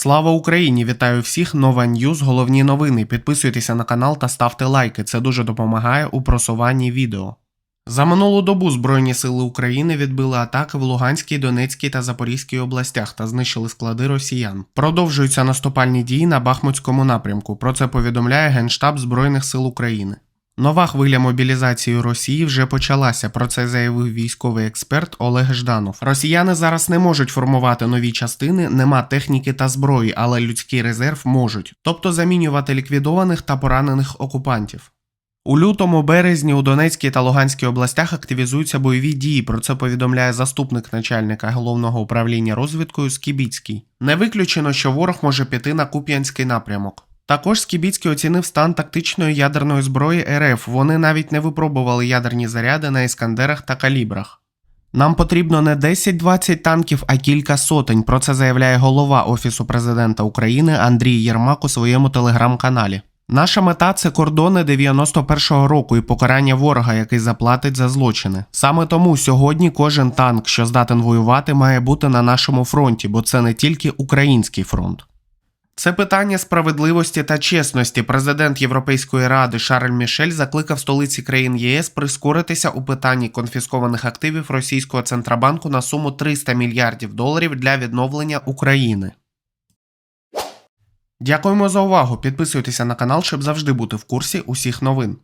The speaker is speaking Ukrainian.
Слава Україні! Вітаю всіх! Нова Ньюз, головні новини. Підписуйтеся на канал та ставте лайки. Це дуже допомагає у просуванні відео. За минулу добу Збройні сили України відбили атаки в Луганській, Донецькій та Запорізькій областях та знищили склади росіян. Продовжуються наступальні дії на Бахмутському напрямку. Про це повідомляє Генштаб Збройних сил України. Нова хвиля мобілізації Росії вже почалася. Про це заявив військовий експерт Олег Жданов. Росіяни зараз не можуть формувати нові частини, нема техніки та зброї, але людський резерв можуть, тобто замінювати ліквідованих та поранених окупантів. У лютому березні у Донецькій та Луганській областях активізуються бойові дії. Про це повідомляє заступник начальника головного управління розвідкою Скібіцький. Не виключено, що ворог може піти на Куп'янський напрямок. Також Скібіцький оцінив стан тактичної ядерної зброї РФ. Вони навіть не випробували ядерні заряди на іскандерах та калібрах. Нам потрібно не 10-20 танків, а кілька сотень. Про це заявляє голова Офісу президента України Андрій Єрмак у своєму телеграм-каналі. Наша мета це кордони 91-го року і покарання ворога, який заплатить за злочини. Саме тому сьогодні кожен танк, що здатен воювати, має бути на нашому фронті, бо це не тільки український фронт. Це питання справедливості та чесності. Президент Європейської ради Шарль Мішель закликав столиці країн ЄС прискоритися у питанні конфіскованих активів російського центробанку на суму 300 мільярдів доларів для відновлення України. Дякуємо за увагу. Підписуйтеся на канал, щоб завжди бути в курсі усіх новин.